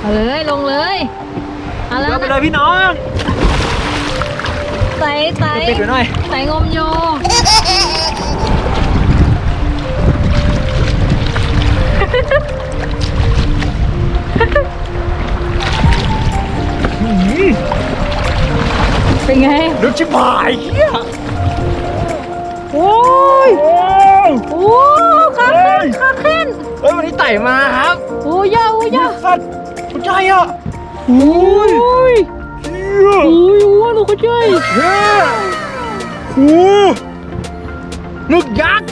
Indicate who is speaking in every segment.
Speaker 1: เอาเลยลงเลยเอาแล้ว
Speaker 2: เดินไป
Speaker 1: นะ
Speaker 2: เลยพี่น้อง
Speaker 1: ใส่ใส่
Speaker 2: ปิดไว้หน่อย
Speaker 1: ใส่งมโยเป็นไง
Speaker 2: ลึกชิบหายเฮียโอ้ย
Speaker 1: โอ้ขาขึ้นขาขึ้น
Speaker 2: เฮ้ยวันนี้ไต่มาครับ
Speaker 1: โอ้ยาโอ้ยา
Speaker 2: สัตว์ ผู้ใจอะโอ้ย
Speaker 1: โอ้ย
Speaker 2: เฮีย
Speaker 1: โอ้ยอ้วนลูกเขาช่วย
Speaker 2: เฮียโอ้มึกยักษ์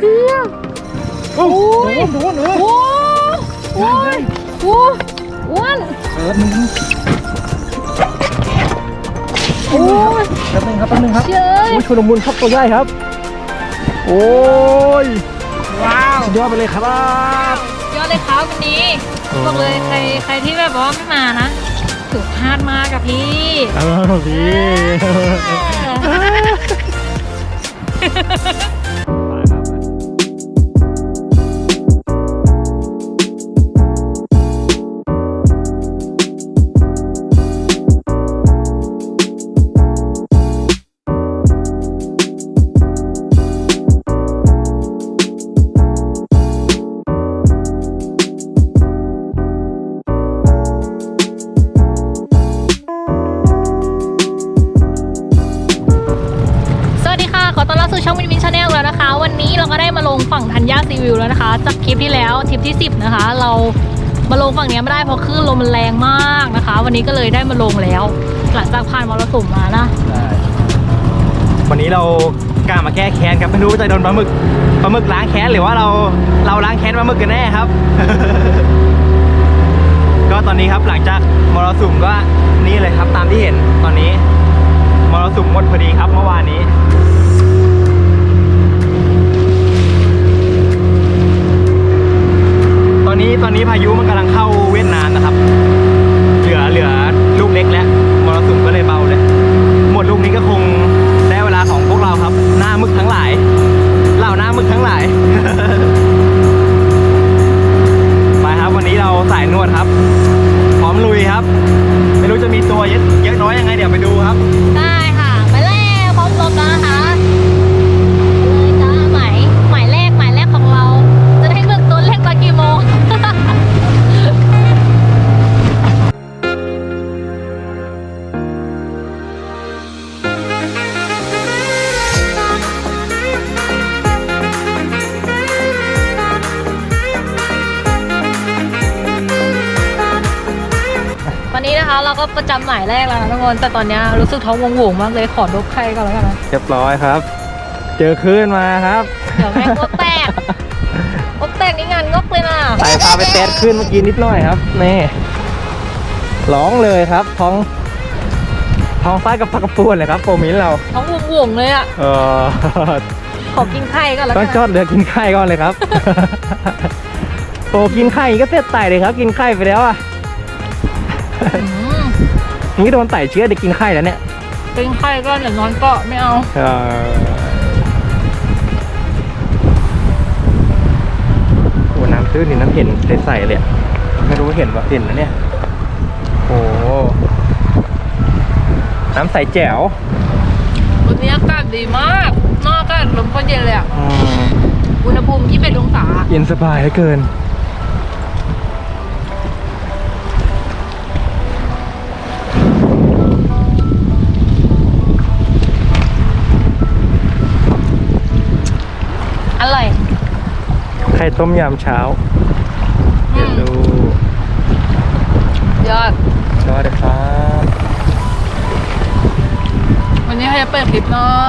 Speaker 1: เฮีย
Speaker 2: โอ้โหโดนเลย
Speaker 1: โอ้โอ้ยโอ้อ้วน
Speaker 2: เออมึง
Speaker 1: โอ้ย
Speaker 2: แป๊บนึงครับแป๊บนึงครับ
Speaker 1: เจ้ย
Speaker 2: โอ้ยชุลมุนครับตัวใหญ่ครับ โอ้ย
Speaker 1: ว้าว
Speaker 2: สุดยอดไปเลยครับ
Speaker 1: ยอดเลยครับวันนี้
Speaker 2: โอ้
Speaker 1: บอกเลยใครใครที่แบบว่าไม่มานะถูกพลาดมากกับพี่
Speaker 2: เออพี่
Speaker 1: ส 20 นะคะ เรามาลงฝั่งนี้ไม่ได้เพราะคลื่นลมมันแรงมากนะคะ วันนี้ก็เลยได้มาลงแล้วหลังจากผ่านมรสุมมานะ
Speaker 2: วันนี้เรากล้ามาแก้แค้นครับไม่รู้จะโดนปลาหมึกปลาหมึกล้างแค้นหรือว่าเราเราล้างแค้นปลาหมึกกันแน่ครับ ก็ตอนนี้ครับหลังจากมรสุมก็นี่เลยครับตามที่เห็นตอนนี้มรสุมหมดพอดีครับเมื่อวานนี้ อนนี้ตอนนี้พายุมันกำลังเข้าเวียดนามนะครับ เหลือเหลือลูกเล็กแล้วมรสุมก็เลยเบาเลยหมดลูกนี้ก็คงได้เวลาของพวกเราครับ หน้ามึกทั้งหลายเหล่าหน้ามึกทั้งหลายไปครับวันนี้เราสายนวดครับ พร้อมลุยครับ ไม่รู้จะมีตัวเยอะเยอะน้อยยังไงเดี๋ยวไปดูครับ
Speaker 1: แรกแล้วนะทุกคนแต่ตอนเนี้ยรู้สึกท้องวงหวงๆมากเลยขอดบไข่ก่อนแล้วกันนะ
Speaker 2: เรียบร้อยครับ เจอคลื่นมาครับ
Speaker 1: เดี๋ยวแม่งก็แตกโอกแตกนี่งานงกเลยนะ
Speaker 2: สายพาไปแตดคลื่นเมื่อกี้นิดหน่อยครับนี่ร้องเลยครับท้อง ท้องฟ้ากับพักกระปูนเลยครับโฟมินเรา
Speaker 1: ท้องวงหวงๆเลยอะ
Speaker 2: เออ
Speaker 1: ขอกินไข่ก่อนแล้ว
Speaker 2: ต้
Speaker 1: กั
Speaker 2: องจอดเรือกินไข่ก่อนเลยครับโอ้กินไข่ก็เสร็จไต่เลยครับ กินไข่ไปแล้วอะ
Speaker 1: อืม
Speaker 2: นี่โดนไต่เชื้อเด็กกินไข่แล้วเนี่ย
Speaker 1: กินไข่ก็เดี๋ยวนอนเกาะไม่เอา
Speaker 2: เออโอ้น้ำตื้นนี่น้ำเห็นใสๆเลยอะไม่รู้เห็นว่าเห็นนะเนี่ยโอ้น้ำใสแจ๋ว
Speaker 1: วันนี้อากาศดีมาก นอกอากาศลมก็เย็นเลยอะ
Speaker 2: อืม
Speaker 1: อุณหภูมิ21องศา
Speaker 2: เย็นสบายเหลือเกิน ไข่ต้มยามเช้า
Speaker 1: อื
Speaker 2: เดี๋ยว
Speaker 1: ม
Speaker 2: ดู
Speaker 1: ยอด
Speaker 2: สวัสดีครับ
Speaker 1: วันนี้ใครจะเปิดคลิปเนาะ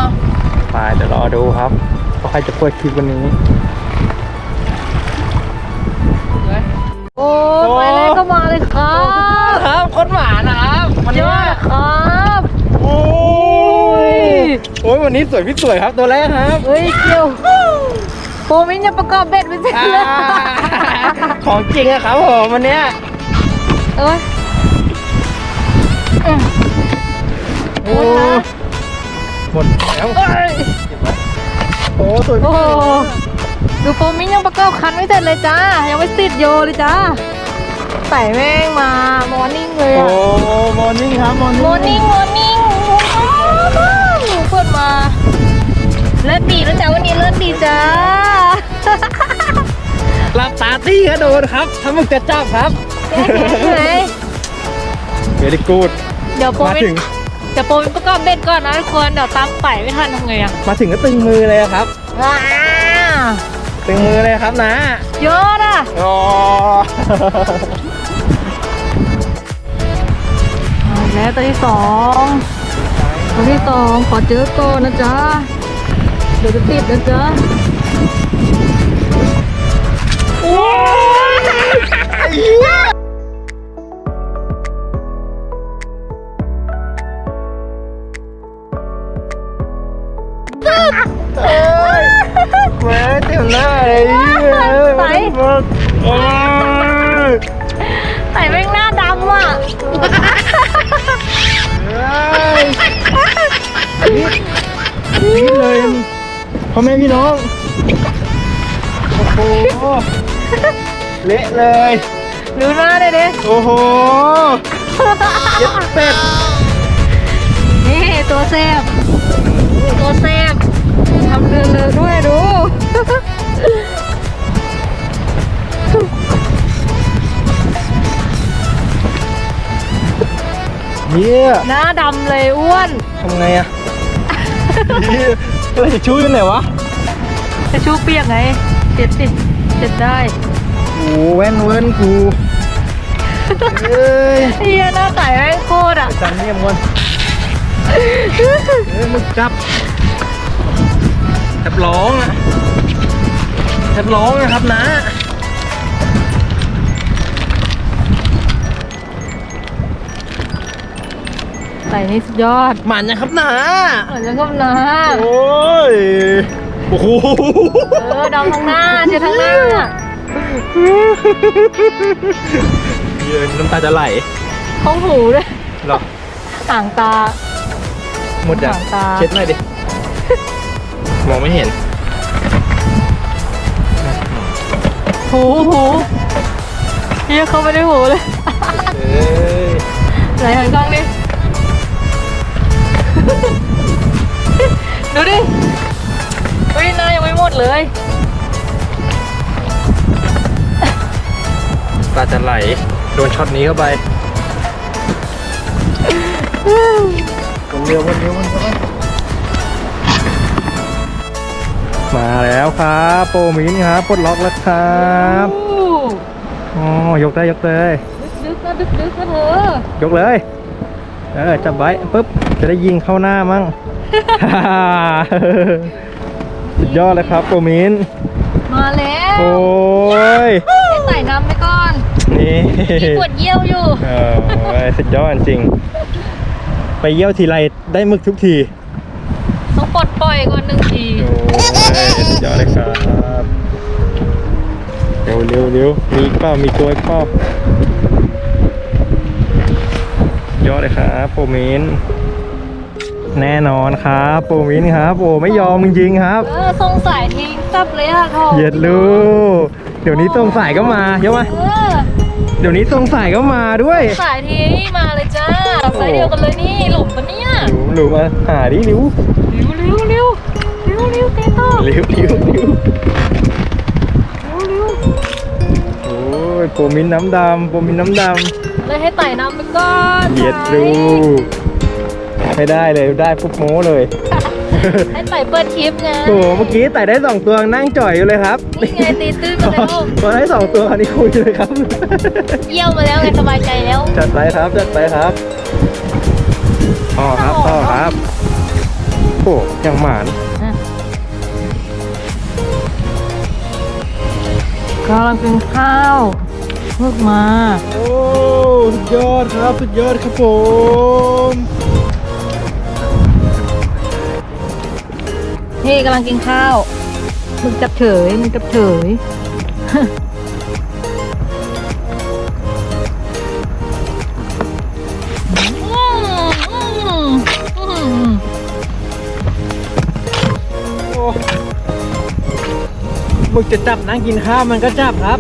Speaker 2: ไปเดี๋ยวรอดูครับว่าใครจะเปิดคลิปวันนี้
Speaker 1: โอ้ไปเลยก็มาเลยครับ
Speaker 2: ครับคนหมานะครับวัน
Speaker 1: ย
Speaker 2: นี้
Speaker 1: อดครับ
Speaker 2: โอ้ยโอ้ยวันนี้สวยพี่สวยครับตัวแรกครับ
Speaker 1: เฮ้ยเกียว โฟมินจะประกอบเบ็ดไม่เสร็จ
Speaker 2: อ่า
Speaker 1: เลย
Speaker 2: ของจริงอะครับผมวันเนี้ย
Speaker 1: เอ้ยอืม
Speaker 2: โอ้หมดแล้ว
Speaker 1: เอ้ย
Speaker 2: โอ้สวย
Speaker 1: โอ้โหดูโฟมินยังประกอบคันไม่เสร็จเลยจ้า ยังไม่ติดโยเลยจ้าไต่แม่งมามอร์นิ่งเลย
Speaker 2: โอ้
Speaker 1: อะ
Speaker 2: มอร์นิ่งครับมอร์นิ่ง
Speaker 1: มอร์นิ่งมอร์นิ่งเปิดมา เลิศดีแล้วจ้าวันนี้เลิศดีจ้า
Speaker 2: หลับตาตี้ก็โดนครับถ้ามึงจะจับครับ
Speaker 1: แก้แค้นไหม
Speaker 2: เวลิกูด
Speaker 1: เดี๋ยวโปร
Speaker 2: มา
Speaker 1: ไป
Speaker 2: ถึง
Speaker 1: เดี๋ยวโปรไปประกอบเบ็ดก่อนนะทุกคนเดี๋ยวตามไต่ไม่ทันทำไงอะ
Speaker 2: มาถึงก็ตึงมือเลยครับ
Speaker 1: ว้า
Speaker 2: ตึงมือเลยครับนะ
Speaker 1: เยอะอะ
Speaker 2: อ๋อ
Speaker 1: เอาแล้วตัวที่สองตัวที่สองขอเจอก่อนนะจ๊ะ เดี๋ยวจะติดนะจ๊ะ
Speaker 2: เอ้ยแหม่เต็มหน้าเลย
Speaker 1: ไหน
Speaker 2: โอ้ย
Speaker 1: ไต่แม่งหน้าดำอะ
Speaker 2: พ่อแม่พี่น้อง โอ้โห เละเลย
Speaker 1: ดูหน้าเลยดิ
Speaker 2: โอ้โห เย็ดเป็ด
Speaker 1: นี่ตัวแซบตัวแซบทำเรือเลยด้วยดู
Speaker 2: เยี่ย
Speaker 1: หน้าดำเลยอ้วน
Speaker 2: ทำไงอะเหี้ย อะไรจะช่วยกันไหนวะ
Speaker 1: จะชูเปียกไงเจ็ดสิเจ็ดได้
Speaker 2: โอ้แว่นเว้นกูเอ้ย
Speaker 1: เฮียหน้าไต่แม่งโคตรอะ
Speaker 2: จำเนียมก่อนเอ้ยมึงจับแทบร้องอะแทบร้องนะครับนะ
Speaker 1: ไต่นี่สุดยอด
Speaker 2: หมันนะครับนะ
Speaker 1: เหมือนจะก้มนะ
Speaker 2: โอ้ยโอ้โห
Speaker 1: เออดำทั้งหน้าเจ็ดทั้งหน้า
Speaker 2: เยืนน้ำตาจะไหล
Speaker 1: ท้องหูด้วย
Speaker 2: เหรอ
Speaker 1: ต่างตา
Speaker 2: หมดยัง
Speaker 1: หางตา
Speaker 2: เช็ดหน่อยดิ มองไม่เห็น
Speaker 1: หูหูเฮียเข้าไม่ได้หูเลย
Speaker 2: เอ้ย
Speaker 1: ไหนหันกล้องดิ ดูดิเฮ้ยหน้ายังไม่หมดเลย
Speaker 2: ตาจะไหล โดนช็อตนี้เข้าไปวนเร็ววนเร็ววนเร็วมาแล้วครับโปรมินครับปลดล็อกแล้วครับ
Speaker 1: โอ้
Speaker 2: อ๋อยกได้ยกเลย
Speaker 1: ดึกๆนะดึกๆนะเธอ ย
Speaker 2: กเลย เออจับไว้ปุ๊บจะได้ยิงเข้าหน้ามั่งสุดยอดเลยครับโปรมิน
Speaker 1: มาแล้ว
Speaker 2: โอ้ย
Speaker 1: ให้ใส่น้ำไปก่อน
Speaker 2: นี่
Speaker 1: มีปวดเยี่ยวอยู่
Speaker 2: เออสุดยอดจริง ไปเยี่ยวทีไรได้มึกทุกที
Speaker 1: ต้องปลดปล่อยก่อนหนึ่งที
Speaker 2: โอ้ยสุดยอดเลยครับเร็วเร็วเร็วมีอีกเปล่ามีตัวอีกเปล่า ยอดเลยครับโปรมินแน่นอนครับโปรมินครับโอ้ไม่ยอมจริงๆครับ
Speaker 1: เออทรงสายทิ้งซับเลยอะทอง
Speaker 2: เหยียดลูกเดี๋ยวนี้ตรงสายก็มาใช่ไหม
Speaker 1: เออ
Speaker 2: เดี๋ยวนี้ตรงสายก็มาด้วย
Speaker 1: สายทีนี่มาเลยจ้าสายเดียวกันเลยนี่หลุมปะเนี่ย
Speaker 2: หนูหนูมาหาดิริ้ว
Speaker 1: เร็วเร็วเร็วเร็วเร็วเต้ต่อ
Speaker 2: ริ้วริ้วริ้ว
Speaker 1: เร็วเร็ว
Speaker 2: โอ้ ยโปรมินน้ำดำโปรมินน้ำด
Speaker 1: เลยให้ไต่น้ำไปก่อนำ
Speaker 2: เหยียดลูกไม่ได้เลยได้ปุ๊บโม้เลย
Speaker 1: ให้ไต่เปิดคลิปไง
Speaker 2: โอ้โหเมื่อกี้ไต่ได้สองตัวนั่งจ่อยอยู่เลยครับ
Speaker 1: นี่ไงตีตื้นมาแล้ว
Speaker 2: พอได้สองตัวอันนี้คุยเลยครับ
Speaker 1: เยี่ยวมาแล้วไงสบายใจแล้ว
Speaker 2: จัดไปครับจัดไปครับพ่อครับพ่อครับโอ้ยังหมาน
Speaker 1: กำลังกินข้าว เพิ่งมา
Speaker 2: โอ้สุดยอดครับสุดยอดครับผม
Speaker 1: นี่กำลังกินข้าว มึงจับเฉยมึงจับเฉยอืมอืมอืม
Speaker 2: โอ้มึงจะจับนั่งกินข้าวมันก็จับครับ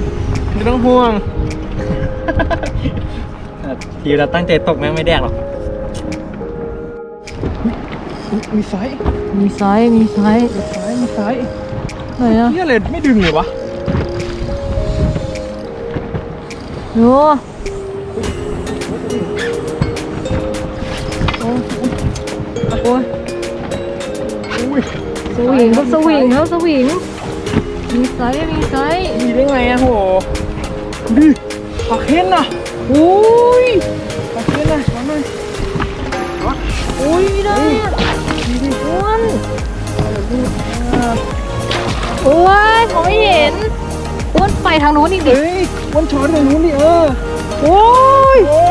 Speaker 2: ไม่ต้องห่วง ทีเราตั้งใจตกแม่งไม่แดกหรอก มีไซส์
Speaker 1: มีไซส์มีไซส์
Speaker 2: ไซส์มีไซส์
Speaker 1: ไหนอะ
Speaker 2: เนี่ยเลยไม่ดึงเลยวะ
Speaker 1: โอ้โอ้โอ้ย
Speaker 2: อุ้ย
Speaker 1: สวิงครับสวิงครับสวิงมีไซส์มีไซส์
Speaker 2: มีได้ไงอะโหดิ ปลาเค้นอะ
Speaker 1: โอ้ย
Speaker 2: ปลาเค้นอะช้อนหน่อย
Speaker 1: โอ้ยได้อะอ้วนโอ้ยผมไม่เห็นอ้วนไปทางนู้นอีกดิ
Speaker 2: เฮ้ยวันช้อนตรงนู้นดิเออ
Speaker 1: โอ้ย
Speaker 2: โอ้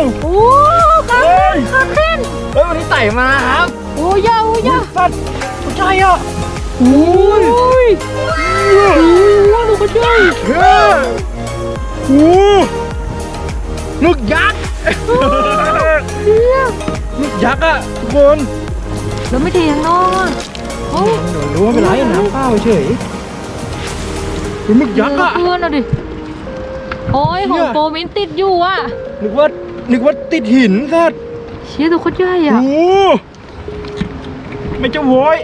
Speaker 2: ย
Speaker 1: โอ้ขาขึ้นขาขึ้น
Speaker 2: เฮ้ยวันนี้ไต่มาครับ
Speaker 1: โอ้ยยาโอ้ยยา
Speaker 2: สัตว์ใช่อะ
Speaker 1: โอ้ยโอ้ยว้าวดูกระเจ้า
Speaker 2: เฮ้ยโอ้หมึกยักษ์
Speaker 1: เนี่ย
Speaker 2: หมึกยักษ์อะทุกคน
Speaker 1: แล้วไม่เทข้างนอกอะโอ้ย
Speaker 2: เดี๋ยวรู้ว่าเป็นไรน้ำเปล่าเฉยเป็นหมึกยักษ์อะ
Speaker 1: เพื่อนเอาดิ โอ้ยของโปรมินติดอยู่อะ
Speaker 2: นึกว่านึกว่าติดหินสัตว์
Speaker 1: เชี่ยตัวโคตรใหญ่
Speaker 2: โอ้
Speaker 1: อะ
Speaker 2: ไม่จะโวย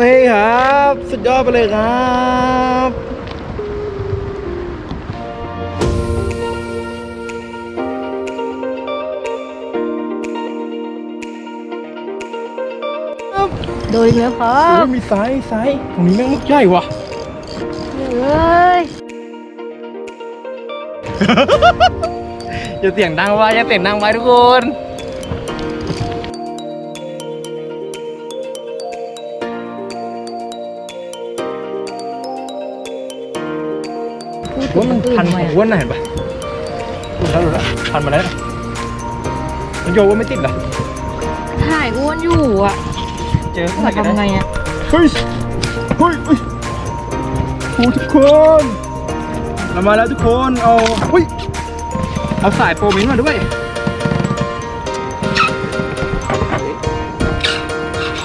Speaker 2: นี่ครับ สุดยอดไปเลยครับ ครับ
Speaker 1: โดยแล้วครั
Speaker 2: โอ้
Speaker 1: บ
Speaker 2: ยมีไซส์ไซส์ตรงนี้แม่งมึกใหญ่ว่ะ
Speaker 1: เอ้ย
Speaker 2: อย่าเสียงดังไว้อย่าเสียงดังไว้ทุกคน
Speaker 1: พูดถึ
Speaker 2: ว่างมัน
Speaker 1: อื่
Speaker 2: พัน
Speaker 1: ทำไม
Speaker 2: ของ
Speaker 1: อะ
Speaker 2: อ้วนน่ะเห็นปะดูแล้วดูแล้วพันมาแล้วมันโยว่าไม่ติดเหรอ
Speaker 1: ถ่ายอ้วนอยู่อะ
Speaker 2: เจอ
Speaker 1: จะทำไงอะ
Speaker 2: เฮ้ยเฮ้ยเฮ้ยโอ้ทุกคนเรามาแล้วทุกคนเอาเฮ้ยเอาสายโปรมินมาด้วย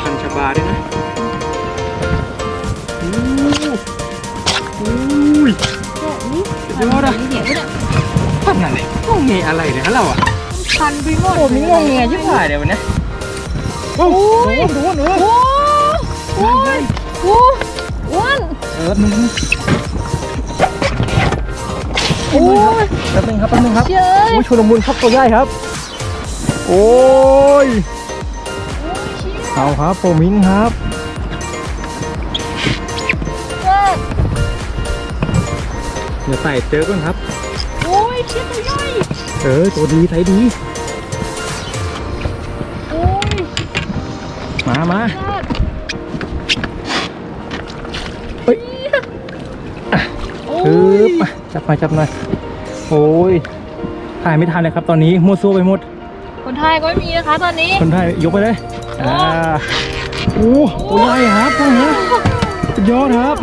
Speaker 2: พันชาบาด้วยนะโอ้โอ้ย เดี๋ยวนะ
Speaker 1: เดี๋ยวเนี่ย
Speaker 2: พันอะไรงงเงยอะไรเนี่ยฮะเราอะ
Speaker 1: พันไปหมด
Speaker 2: โปรมินงงเงยยิ่งกว่าเดี๋ยววันนี้ โอ้โหโดนเออ
Speaker 1: โอ้โอ้ยโอ้อ้วน
Speaker 2: เออมึง
Speaker 1: โอ้ย
Speaker 2: แป๊บนึงครับแป๊บนึงครับ
Speaker 1: เจ้ย
Speaker 2: โอ้ยชุลมุนครับตัวใหญ่ครับ โอ้ยเอาครับโปรมินครับเดี๋ยวใส่เจอก่อนครับ
Speaker 1: โอ้ยเชี่ยตัวใหญ่
Speaker 2: เออตัวดีใส่ดี มามา
Speaker 1: พลาด
Speaker 2: เฮ้ย
Speaker 1: โอ้
Speaker 2: ปึ๊
Speaker 1: ย
Speaker 2: บอะจับมาจับหน่อยโอ้ยถ่ายไม่ทันเลยครับ ตอนนี้มั่วซั่วไปหมด
Speaker 1: คนไทยก็ไม่มีนะคะตอนนี้
Speaker 2: คนถ่ายยกไปเลย อ่าโอ้ตัวใหญ่ครับตัวนี้สุดยอดครับ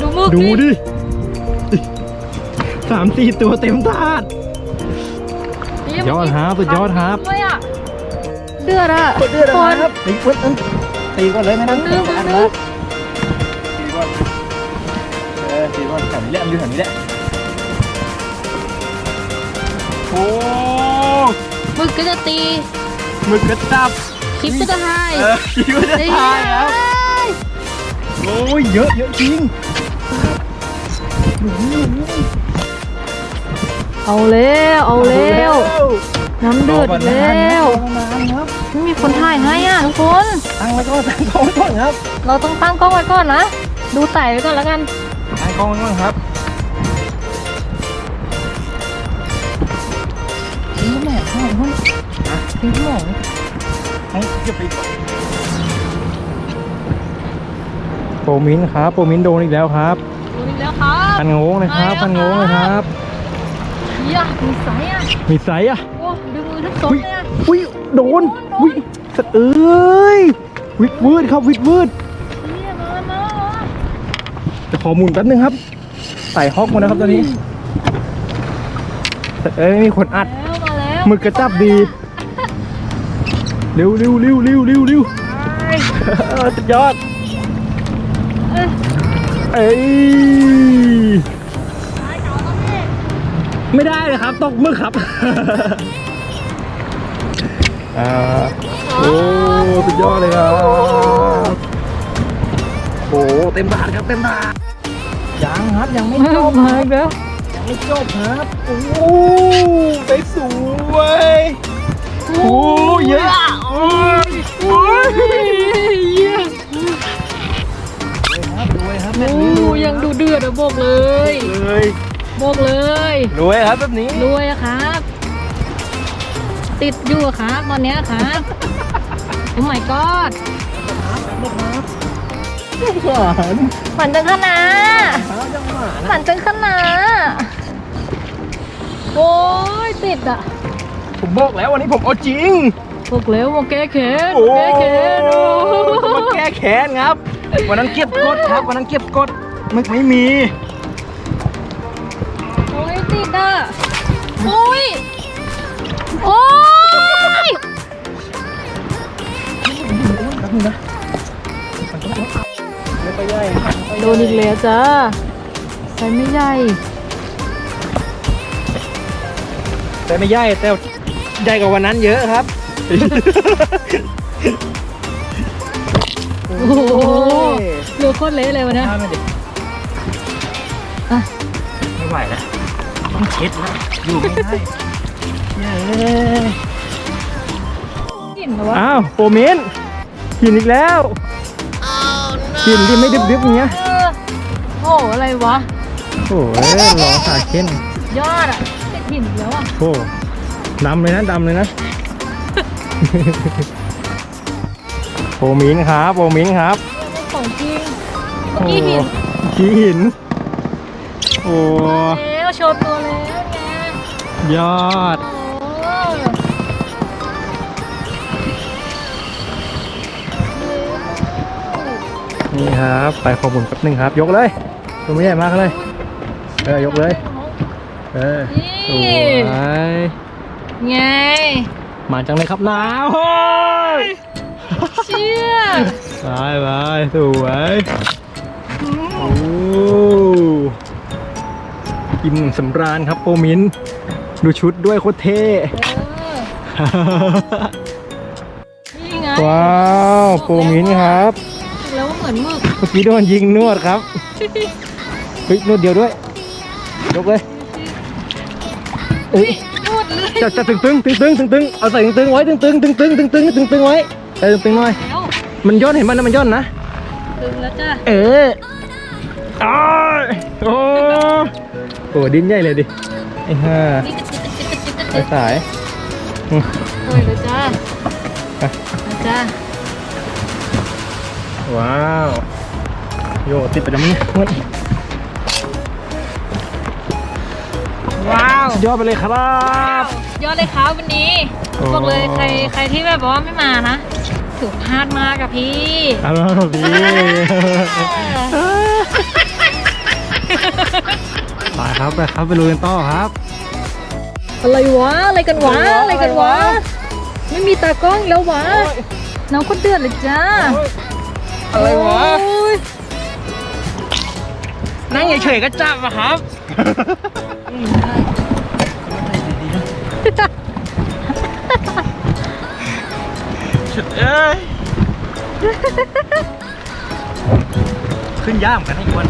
Speaker 1: ดูมึก
Speaker 2: ดูดิสามสี่ตัวเต็มถาดยอดครับสุดยอดครับ
Speaker 1: ด้วยอะ เดือดอะ
Speaker 2: เดือดนะครับตีก่อนตีก่อนเลยไม่ต้อง
Speaker 1: ดึง
Speaker 2: อัน
Speaker 1: ดึ
Speaker 2: นะ
Speaker 1: ง
Speaker 2: ตีก่อนเออตีก่อนแถวนี้แหละมันอยู่แถวนี้แหละโอ้
Speaker 1: มึกก็จะตี
Speaker 2: หมึกกระจับ
Speaker 1: คลิปก็จะให้
Speaker 2: เออคิดว่าจะตายครับโอ้ยเยอะเยอะจริง
Speaker 1: เอาแล้วเอาแล้ว น้ำเดือดอีกแล้ว
Speaker 2: นานครับ
Speaker 1: ไม่มีคนถ่ายให้อะทุกคน
Speaker 2: ตั้งไว้ก่อนตั้งกล้องไว้ก่อนครับ
Speaker 1: เราต้องตั้งกล้องไว้ก่อนนะ ดูไต่ไว้ก่อนแล้วกัน
Speaker 2: ตั้งกล้องไว้ก่อนครับ
Speaker 1: นี่แหละข้างหลังมันทิ้งหมอง
Speaker 2: ต้องเก็บไปก่อนโปรมินครับโปรมินโดนอีกแล้วครับ
Speaker 1: ดูนี่แล้วครับ
Speaker 2: พันงงเลยครับพันงงเลยครับ
Speaker 1: เฮียมีสายอะ
Speaker 2: มีไซส์อะ
Speaker 1: โอ้ดึง มือทั้งสอง
Speaker 2: อุ้ย
Speaker 1: เลยอะ
Speaker 2: อุ้ยโดนอุ้ยสะเอ้ยวิดวืดครับวิดวืด
Speaker 1: เฮียมามา
Speaker 2: จะขอหมุนแป๊บนึงครับ ใส่ฮอกมานะครับตอนนี้สะเอ้ยมีคนอัด
Speaker 1: แล้วมาแล้ว
Speaker 2: หมึกกระจับดีเร็วเร็วเร็วเร็วเร็วเร็ว
Speaker 1: ไป
Speaker 2: เออสุดยอด
Speaker 1: เอ้ย
Speaker 2: เอ้ยไม่ได้เลยครับตกมึกครับ อ่าโอ้สุดยอดเลยครับโอ้เต็มบาทครับเต็มบาทยังครับยังไม่จบ
Speaker 1: มาอีกแล้ว
Speaker 2: ยังไม่จบครับโอ้ได้สวยโอ้เยอะอะโอ้ยโอ้ย
Speaker 1: เยี่ยม
Speaker 2: ครับรวยครับแบบ
Speaker 1: โอ้
Speaker 2: นี้รว
Speaker 1: ยังดูเดือดอะบอกเลย
Speaker 2: เลย
Speaker 1: บอกเลย
Speaker 2: รวยครับแบบนี้
Speaker 1: รวยอะครับ ติดอยู่ครับตอนเนี้ยครับโอ้ my god
Speaker 2: หวาน
Speaker 1: ฝันจังขนาด
Speaker 2: จังหวาน
Speaker 1: ฝันจังขนาดโอ้ยติดอะ
Speaker 2: ผมบอกแล้ววันนี้ผมเอาจริง
Speaker 1: บอกแล้วว่าแก้แค้น
Speaker 2: โอ้
Speaker 1: แก้แค้นโอ้
Speaker 2: มาแก้แค้นครับ วันนั้นเก็บกดครับ วันนั้นเก็บกดมึกไม่มี
Speaker 1: โอ้ยติดอะโอ้ยโอ้ย
Speaker 2: แป๊บนึงนะไม่ไปใหญ่
Speaker 1: โดนอีกแล้วจ้าใส่ไม่ใหญ่
Speaker 2: แต่ไม่ใหญ่แต่ใหญ่กว่าวันนั้นเยอะครับ
Speaker 1: โอ้โหเรือโคตรเละเลยวันเนี้ย
Speaker 2: ข้ามมาดิ
Speaker 1: อะ
Speaker 2: ไม่ไหวแล้วต้องเช็ดแล้วอยู่ไม่ได้เย้
Speaker 1: กลิ่นเหรอวะ
Speaker 2: อ้าวโปรเมน หินอีกแล้วหินที่ไม่ดึบๆอย่างเงี้ย
Speaker 1: เออโอ้โหอะไรวะ
Speaker 2: โอ้ยรอขาเข้น
Speaker 1: ยอดอะติดหินอีกแล้วอะ
Speaker 2: โอ้ดำเลยนะดำเลยนะโปรมินครับโปรมินครับ
Speaker 1: ของจริงเมื่อกี้หิน
Speaker 2: ขี้หิน โอ้
Speaker 1: แล้วโชว์ตัวแล้วไง
Speaker 2: ยอด นี่ครับ ไปขอบุญแป๊บหนึงครับ ยกเลยตัวไม่ใหญ่มากเลย เออยกเลย เออสวย
Speaker 1: ไง
Speaker 2: มาจังเลยครับนาวโอ้ย
Speaker 1: เชี่ย
Speaker 2: ไปไปสวยโอ้กินสำราญครับโปรมิน ดูชุดด้วยโคตรเท่
Speaker 1: เออนี่ไง
Speaker 2: ว้าว โปรมินครับ
Speaker 1: แล้วเห มือนหมึก
Speaker 2: เมื่อกี้โดนยิงนวดครับเฮ้ยนวดเดียวด้วยยกเลยเอ้ย
Speaker 1: นวดเลย
Speaker 2: จะจะตึงตึงตึงตึงตึงตึงเอาใส่ตึงตึงไว้ตึงตึงตึงตึงตึงตึงตึงตึงไว้ใส่ตึงตึงหน่อย
Speaker 1: แล้ว
Speaker 2: มันย่อนเห็นมันนะมันย่อนนะ
Speaker 1: ตึงแล้วจ้ะ
Speaker 2: เอออ้ายโอ้โหดิ้นใหญ่เลยดิไอ้ห่า
Speaker 1: นี่กระติกกระติกกระติกกระ
Speaker 2: ไป
Speaker 1: ติก
Speaker 2: สายอืม
Speaker 1: โอ้ยเลยจ้า
Speaker 2: ไป
Speaker 1: มาจ้า
Speaker 2: ว้าว โยติดไปแล้วมั้งเนี่ยมัน
Speaker 1: ว้าว
Speaker 2: สุดยอดไปเลยครับ
Speaker 1: ยอดเลยครับวันนี้
Speaker 2: โอ้
Speaker 1: บอกเลยใครใครที่แบบว่าไม่มานะถือพลาดมากอะพี่
Speaker 2: เอาละครับพี่ไปครับไปครับไปลุยกันต่อครับ
Speaker 1: อะไรวะอะไรกันวะอะไรกันวะ ไม่มีตากล้องอีกแล้ววะน้องคนเดือดเลยจ้า
Speaker 2: อะไรวะ
Speaker 1: โอ้ย
Speaker 2: นั่งเฉยๆก็จับอะครับ เอ้ย ขึ้นยากเหมือนกันนะอีกวัน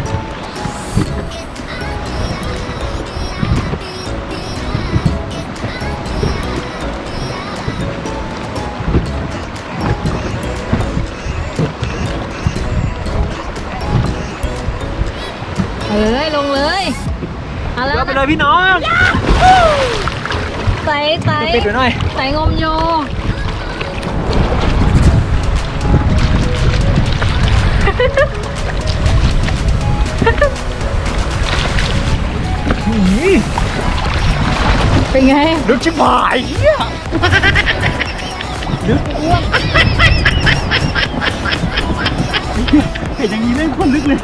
Speaker 1: เอาแล้ว
Speaker 2: เดี๋ยวไปเล
Speaker 1: นะ
Speaker 2: ยพี่น้อง
Speaker 1: ใส่ใส่
Speaker 2: ปิดไว้หน่อย
Speaker 1: ใส่งมโยเป็นไง
Speaker 2: ลึกชิบหายเฮียลึกอ้วกเห็นอย่างนี้เล่นคนลึกเลย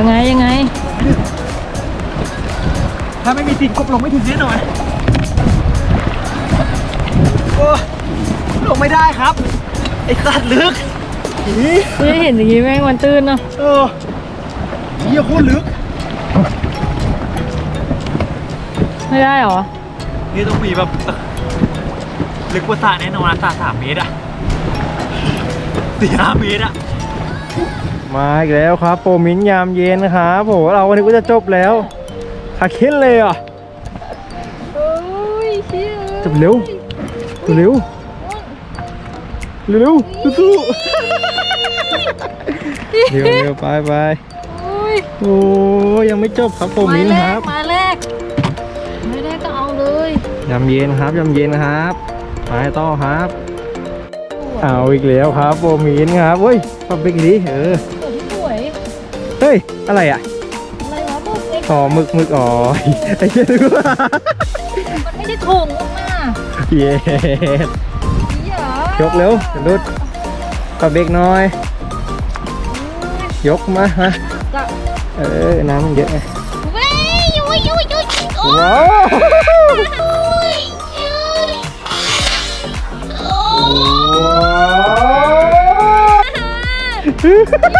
Speaker 1: ยังไงยังไง
Speaker 2: ถ้าไม่มีติดกบลงไม่ถึงแน่นอนโอ้ลงไม่ได้ครับ ไอ้สัตว์ลึกนี่
Speaker 1: ไม่ได้เห็นอย่างงี้แม่งมันตื้นเนาะ
Speaker 2: เออเฮียโคตรลึก
Speaker 1: ไม่ได้เหรอ
Speaker 2: นี่ต้องมีแบบลึกกว่าสระแน่นอนนะสระสามเมตรอะสี่ห้าเมตรอะ มาอีกแล้วครับ โปรมินยามเย็นครับโหเราวันนี้ก็จะจบแล้วขาเค้นเลยอะ
Speaker 1: โอ้ยเชี่ย
Speaker 2: จบเร็วเร็วเร็วสู้ๆเร็วเร็วไปไป
Speaker 1: โอ้ย
Speaker 2: โอ้ยังไม่จบครับโปรมินครับ
Speaker 1: มาแรกมาแรกก็เอาเลย
Speaker 2: ยามเย็นครับยามเย็นครับไปต่อครับเอาอีกแล้วครับโปรมินครับเฮ้ยปับเบกดีเออ
Speaker 1: สวยที่สวย
Speaker 2: เฮ้ย อะไรอะ
Speaker 1: อะไรวะพวกเอ็กซ์
Speaker 2: อ๋อหมึกหมึกอ๋อไอ้เหี้ยนึกว่า
Speaker 1: มันไม่ได้ถุงอะ
Speaker 2: เย้
Speaker 1: เหี้ย
Speaker 2: ยกเร็วเดี๋ยวรุดปับเบกหน่อย ยกมาฮะ
Speaker 1: จะ
Speaker 2: เออ น้ำมันเยอะไง
Speaker 1: เว้ยยุยยุยยุยโอ้
Speaker 2: ว้าวย
Speaker 1: แล้วอะ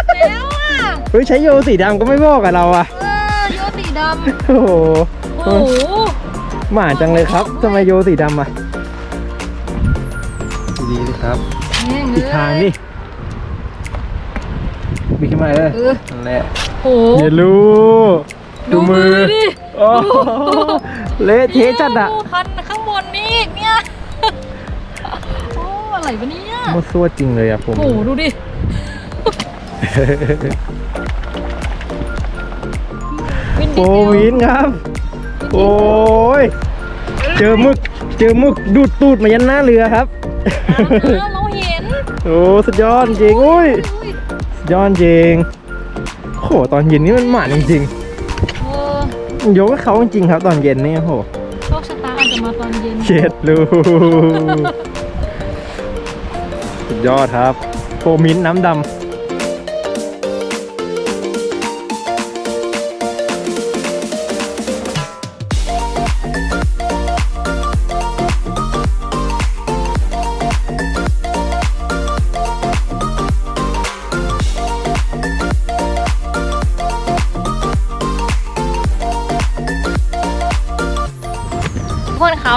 Speaker 2: เฮ้ยใช้โยสีดำก็ไม่บอกกับเราอะ
Speaker 1: เออโยสีด
Speaker 2: โอ้โหำ
Speaker 1: โอ้โห
Speaker 2: หมาจังเลยครับทำไมโยสีดำอะดีๆสิครับ
Speaker 1: แม่ง
Speaker 2: อีกทางดิบิดขึ้นมาเออ
Speaker 1: เออ
Speaker 2: นั่นแหละ
Speaker 1: โอ้โห
Speaker 2: เดี๋ยวรู้ ดูมือ
Speaker 1: ดิ
Speaker 2: โอ้โหเละเทะจัดอะ
Speaker 1: โคันข้างบนนี่อีกเนี่ยโอ้อะไรวะเนี่ย
Speaker 2: มั่วซั่วจริงเลยอะผม
Speaker 1: โอ้โหดูดิวิน
Speaker 2: โปรวินครับ โอ้ย เจอมึก เจอมึกดูดตูดมายันหน้าเรือครับ
Speaker 1: เราเห็น
Speaker 2: โอ้สุดยอดจริงอุ้ย
Speaker 1: อุ้ย
Speaker 2: สุดยอดจริงโหตอนเย็นนี่มันหมาจริง
Speaker 1: เออ
Speaker 2: ๆยกให้เขาจริงๆครับ ตอนเย็นนี่โห
Speaker 1: โชคชะตาอาจจะมาตอนเย็น
Speaker 2: เช็ดลูสุดยอดครับโปรมินน้ำดำ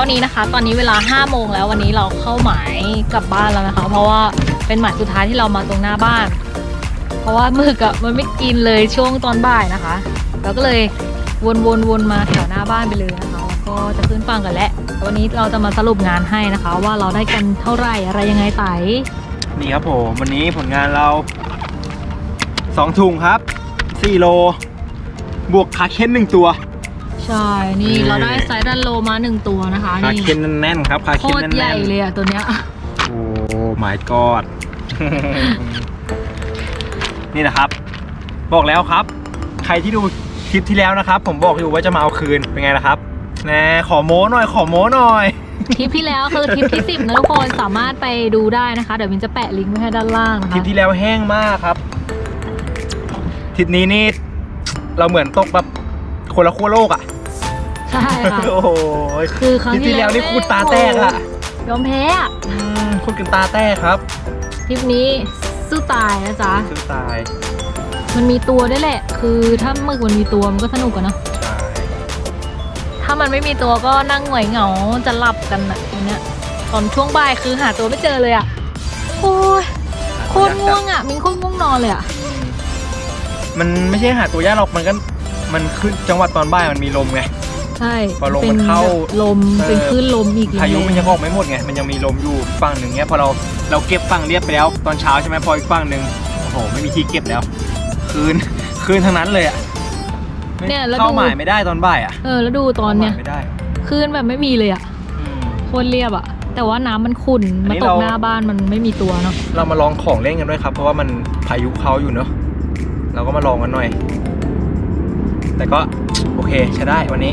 Speaker 1: ตอนนี้นะคะ ตอนนี้เวลา5โมงแล้ววันนี้เราเข้าหมายกลับบ้านแล้วนะคะ เพราะว่าเป็นหมายสุดท้ายที่เรามาตรงหน้าบ้าน เพราะว่ามึกอะมันไม่กินเลยช่วงตอนบ่ายนะคะเราก็เลยวนวนวนมาแถวหน้าบ้านไปเลยนะคะแล้วก็จะขึ้นฟังกันแล้ววันนี้เราจะมาสรุปงานให้นะคะ ว่าเราได้กันเท่าไหร่อะไรยังไงไต
Speaker 2: นี่ครับผมวันนี้ผลงานเราสองถุงครับสี่โล บวกคาเค้นหนึ่งตัว
Speaker 1: ใช่ นี่เราได้ไซดันโลมาหนึ่งตัวนะคะ
Speaker 2: คา
Speaker 1: นี่
Speaker 2: เค้นแน่นๆครับคา
Speaker 1: โค
Speaker 2: เค้น
Speaker 1: ตร
Speaker 2: แน่นๆ
Speaker 1: ใหญ่เลยอะตัวเนี้ย
Speaker 2: โอ้ my god นี่นะครับ บอกแล้วครับ ใครที่ดูคลิปที่แล้วนะครับ ผมบอกอยู่ว่าจะมาเอาคืนเป็นไงล่ะครับแน่ขอโม้หน่อยขอโม้หน่อย
Speaker 1: ทริปที่แล้วคือทริปที่ 10นะทุกคนสามารถไปดูได้นะคะ เดี๋ยวมินจะแปะลิงก์ไว้ให้ด้านล่างนะ
Speaker 2: ทริป
Speaker 1: คะ
Speaker 2: ที่แล้วแห้งมากครับทริปนี้นี่ เราเหมือนตกแบบคนละขั้วโลกอะ
Speaker 1: ใช่ค่ะ
Speaker 2: โอ้โห
Speaker 1: คือครั้ง
Speaker 2: ทริป
Speaker 1: ที่
Speaker 2: ที่แล้วนี่คูดตาแตกอะ
Speaker 1: ยอมแพ้อะ
Speaker 2: อืมคูดกันตาแตกครับ
Speaker 1: ทริปนี้สู้ตายนะจ๊ะ
Speaker 2: ซึ่งตาย
Speaker 1: มันมีตัวด้วยแหละ คือถ้าหมึกมันมีตัวมันก็สนุกอะเนอะ
Speaker 2: ใช่
Speaker 1: ถ้ามันไม่มีตัวก็นั่งหงอยเหงาจะหลับกันอะทีเนี้ยตอนช่วงบ่ายคือหาตัวไม่เจอเลยอะโอ้ยโคตรง่วงอะมินโคตรง่วงนอนเลยอะ
Speaker 2: มันไม่ใช่หาตัวยากหรอกมันก็มันขึ้นจังหวัดตอนบ่ายมันมีลมไง
Speaker 1: ใช่
Speaker 2: พอลมมันเข้า
Speaker 1: แบบลม
Speaker 2: เออ
Speaker 1: เป็นคลื่นลมอีก
Speaker 2: พายุมันยัง
Speaker 1: แร
Speaker 2: ออกไม่หมดไงมันยังมีลมอยู่ฝั่งหนึ่งเนี้ยพอเราเราเก็บฝั่งเรียบไปแล้วตอนเช้าใช่ไหมพออีกฝั่งหนึ่งโอ้โหไม่มีที่เก็บแล้ว คืนคืนทั้งนั้นเลยอะไม่
Speaker 1: เนี่ยแล้ว
Speaker 2: เข้า
Speaker 1: ดู
Speaker 2: หมายไม่ได้ตอนบ่ายอะ
Speaker 1: เออแล้วดูตอนเนี้ย
Speaker 2: ข้าหมายไม่ได้
Speaker 1: คลื่นแบบไม่มีเลยอะ
Speaker 2: อืม
Speaker 1: โคตรเรียบอะแต่ว่าน้ำมันขุ่น
Speaker 2: อัน
Speaker 1: มา
Speaker 2: นี้
Speaker 1: ตก
Speaker 2: เรา
Speaker 1: หน้าบ้านมันไม่มีตัวเนาะ
Speaker 2: เรามาลองของเล่นกันด้วยครับ เพราะว่ามันพายุเข้าอยู่เนอะเราก็มาลองกันหน่อย แต่ก็โอเคใช้ได้วันนี้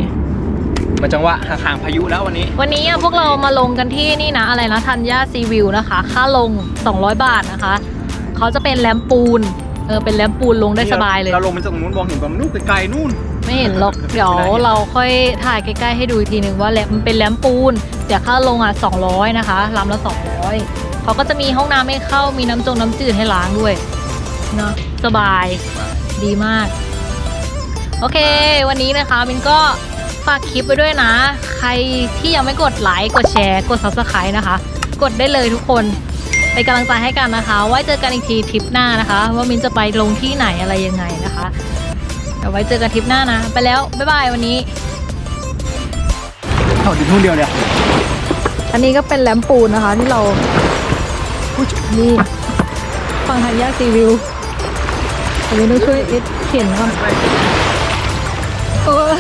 Speaker 2: มันจังหวะห่างๆพายุแล้ววันนี้
Speaker 1: วันนี้อะพวกเรามาลงกันที่นี่นะอะไรนะทันยาซีวิวนะคะ ค่าลง 200 บาทนะคะ เขาจะเป็นแรมปูน เออเป็นแรมปูนลงได้สบายเลย
Speaker 2: เราลงมาจากตรงนู้นมองเห็นตรงนู้นไกลๆนู่น
Speaker 1: ไม่เห็นหรอก เดี๋ยวเราค่อยถ่ายใกล้ๆให้ดูอีกทีหนึ่งว่าแรมมันเป็นแรมปูนเดี๋ยวค่าลงอะ200นะคะลำละ 200เขาก็จะมีห้องน้ำให้เข้ามีน้ำจงน้ำจืดให้ล้างด้วยเนาะสบายดีมาก โอเค วันนี้นะคะมินก็ ฝากคลิปไปด้วยนะ ใครที่ยังไม่กดไลค์ กดแชร์ กด subscribe นะคะ กดได้เลยทุกคน เป็นกำลังใจให้กันนะคะ ไว้เจอกันอีกทีทริปหน้านะคะ ว่ามินจะไปลงที่ไหนอะไรยังไงนะคะเดี๋ยวไว้เจอกันทริปหน้านะ ไปแล้ว บ๊ายบายวันนี้
Speaker 2: เขาอยู่ทุ่งเดียวเนี่ย
Speaker 1: อันนี้ก็เป็นแลมปูนนะคะ ที่เราอุ๊ยนี่ฟังทางยาซีวิวอันนี้ต้องช่วยเอ็ดเข็นก่อนเออ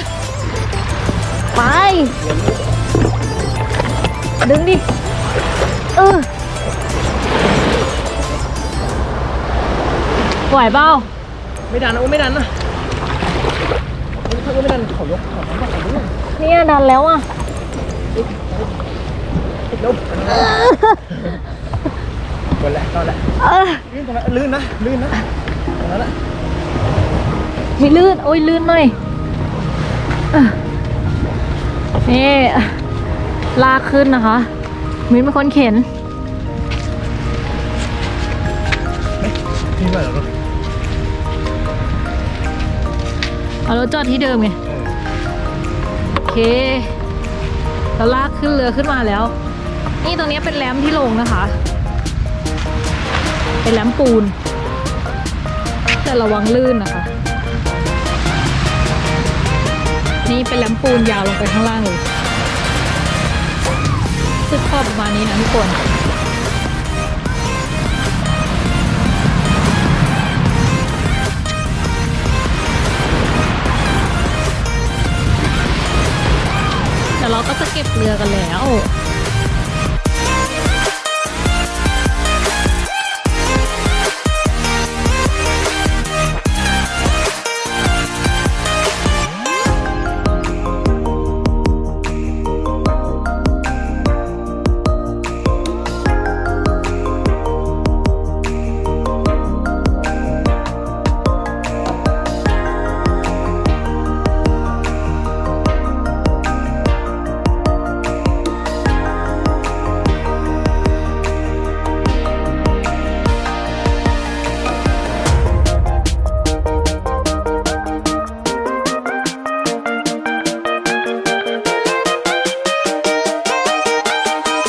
Speaker 1: ไป ดึงดิ เออไหวเปล่า
Speaker 2: ไม่ดันนะโอ้ไม่ดันนะถ้าไม่ดันขอยกขอน้ำหนักขอด้วย
Speaker 1: เนี่ยดันแล้วอะ
Speaker 2: เร็วกดแล้วกดแล้ว
Speaker 1: เออ
Speaker 2: ลื่นตรงนั้นลื่นนะลื่นนะตรงนั้นแหละ
Speaker 1: มีลื่นโอ้ยลื่นหน่อยเออ นี่ลากขึ้นนะคะมิ้นเป็นคนเข็น
Speaker 2: นี่ด้วยเรอลูก
Speaker 1: เอารถจอดที่เดิมไงโอเคเราลากขึ้นเรือขึ้นมาแล้ว นี่ตรงนี้เป็นแรมที่ลงนะคะ เป็นแรมปูน แต่ระวังลื่นนะคะ นี่เป็นแลมปูนยาวลงไปข้างล่างเลยสึกข้อประมาณนี้นะทุกคนเดี๋ยวเราก็จะเก็บเรือกันแล้ว